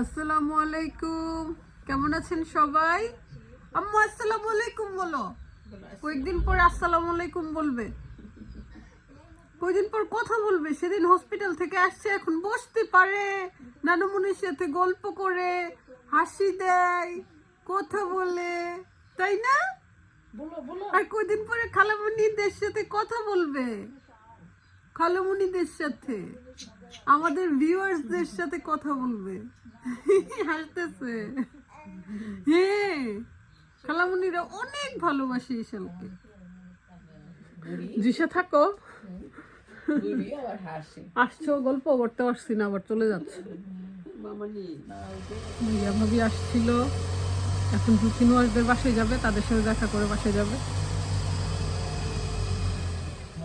আসসালামু আলাইকুম কেমন আছেন সবাই? আম্মু আসসালামু আলাইকুম বলো। কয়েকদিন পর আসসালামু আলাইকুম বলবে। কয়েকদিন পর কথা বলবে। সেদিন হসপিটাল থেকে আসছে এখন বসতে পারে। নানুমনির সাথে গল্প করে হাসি দেয় কথা বলে। তাই না? আর কয়দিন পরে খালামণিদের সাথে কথা বলবে। খালামণিদের সাথে। আমাদের ভিউয়ার্সদের সাথে কথা বলবে। হাসতেছে। হ্যাঁ খালামণিরা অনেক ভালোবাসে ইশালকে জিসা থাকো। আসছো, গল্প করতে পারছি না, আবার চলে যাচ্ছে। ভাবি আসছিল। এখন জুথি নোয়াজদের বাসায় যাবে? তাদের সাথে দেখা করে বাসায় যাবে।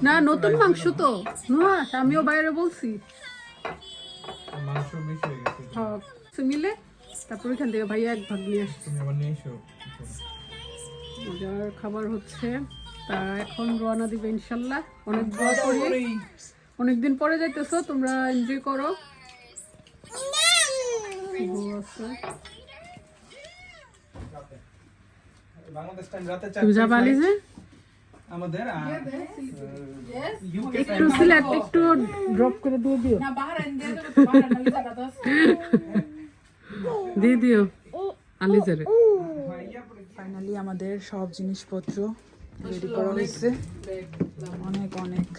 না নতুন মাংস তো। নোয়াস আমিও বাইরে বলছি। মাংস বেশি হয়ে গেছে। হ্যাঁ মিলে তারপর এখান থেকে ভাইয়া এক ভাগ নিয়ে আসছে। তুমি আবার নিয়ে এসো। মজার খাবার হচ্ছে তা এখন রওনা দিবে ইনশাল্লাহ। অনেক দোয়া করি। অনেকদিন পরে যাইতেছো তোমরা এনজয় করো। বাংলাদেশ টাইম রাতে আমাদের একটু সিলেট একটু ড্রপ করে দিয়ে দিও। দিয়ে দিও আলিজারে। ফাইনালি আমাদের সব জিনিসপত্র রেডি করা হয়েছে। অনেক অনেক।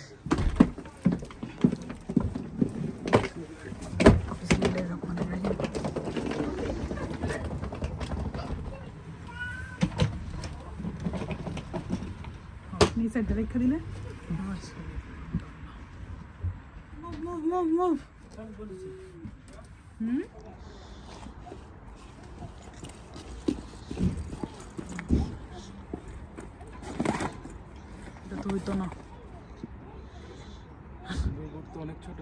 নিচে রেখে দিলে. হুম? এটা তো হইতো না অনেক ছোট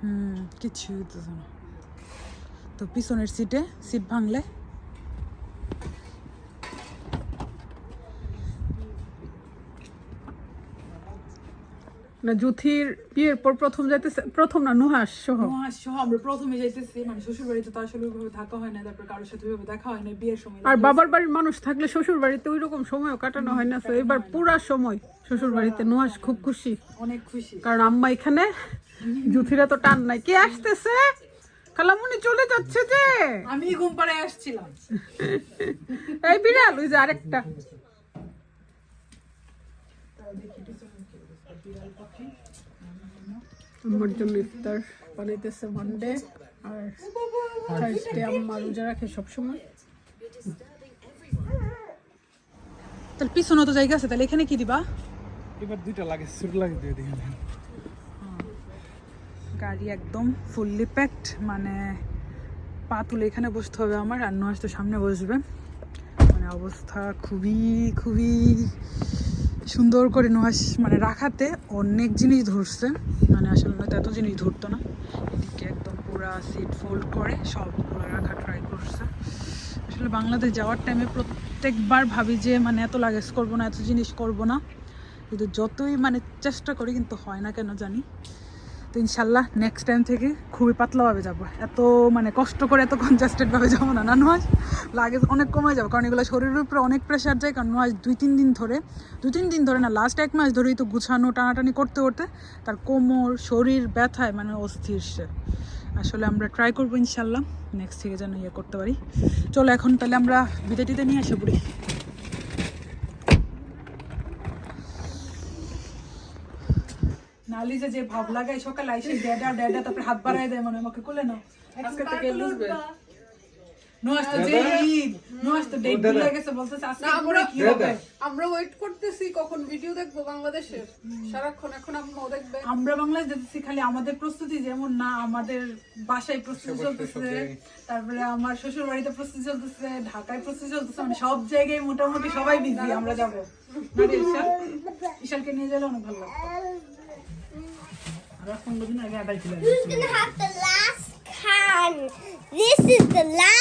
হুম কিচ্ছু হইতেছে না তো পিছনের সিটে সিট ভাঙলে না জুথির বিয়ের পর প্রথম যাইতেছে প্রথম না নুহাস সহ? সহ আমরা প্রথমে যাইতেছি মানে শ্বশুর বাড়িতে তো আসলে ওইভাবে থাকা হয় না তারপর কারোর সাথে ওইভাবে দেখা হয় না বিয়ের সময় আর বাবার বাড়ির মানুষ থাকলে শ্বশুর বাড়িতে ওই রকম সময়ও কাটানো হয় না তো এবার পুরা সময় শ্বশুর বাড়িতে নুহাস খুব খুশি। অনেক খুশি। কারণ আম্মা এখানে জুথিরা তো টান নাই। কে আসতেছে? খালামুনি চলে যাচ্ছে যে। আমি ঘুম পাড়ায় আসছিলাম। এই বিড়াল ওই যে আরেকটা। আমার জন্য ইফতার বানাইতেছে মানডে আর থার্সডে আম্মা রোজা রাখে সবসময়। তাহলে পিছনে তো জায়গা আছে তাহলে এখানে কি দিবা? এবার দুইটা লাগে ছোট লাগে দিয়ে দিই গাড়ি একদম ফুললি প্যাকড মানে পা তুলে এখানে বসতে হবে আমার আর নয় তো সামনে বসবে। মানে অবস্থা খুবই খুবই সুন্দর করে নোহাস মানে রাখাতে অনেক জিনিস ধরছে। মানে আসলে নয়তো এত জিনিস ধরতো না। এদিকে একদম পুরা সিট ফোল্ড করে সবগুলো রাখা ট্রাই করছে। আসলে বাংলাদেশ যাওয়ার টাইমে প্রত্যেকবার ভাবি যে মানে এত লাগেজ করব না, এত জিনিস করব না। কিন্তু যতই মানে চেষ্টা করি, কিন্তু হয় না কেন জানি। তো ইনশাল্লাহ নেক্সট টাইম থেকে খুবই পাতলাভাবে যাব। এত মানে কষ্ট করে এত কনজাস্টেডভাবে যাব না। না নয় লাগে অনেক কমে যাব, কারণ এগুলো শরীরের উপরে অনেক প্রেশার যায়। কারণ নয় দুই, তিন দিন ধরে, দুই, তিন দিন ধরে না লাস্ট এক মাস ধরেই তো গুছানো, টানাটানি করতে করতে তার কোমর, শরীর ব্যথায় মানে অস্থির সে। আসলে আমরা ট্রাই করব ইনশাল্লাহ নেক্সট থেকে যেন ইয়ে করতে পারি। চলো এখন তাহলে আমরা বিদায় টিতে নিয়ে আসে বুড়ি নালিজে যে ভাব লাগাই সকালে আইসে ড্যাডা ড্যাডা তারপরে হাত বাড়ায় দেয় মানে আমাকে কোলে নাও। আজকে থেকে লুজবে আমরা ওয়েট করতেছি কখন ভিডিও দেখব বাংলাদেশের সারাক্ষণ এখন আম্মাও দেখবে। আমরা বাংলাদেশ যেতেছি খালি আমাদের প্রস্তুতি যেমন না আমাদের বাসায় প্রস্তুতি চলতেছে তারপরে আমার শ্বশুর বাড়িতে প্রস্তুতি চলতেছে ঢাকায় প্রস্তুতি চলতেছে মানে সব জায়গায় মোটামুটি সবাই বিজি আমরা যাব? ঈশানকে নিয়ে গেলে অনেক ভালো লাগতো। This is the last.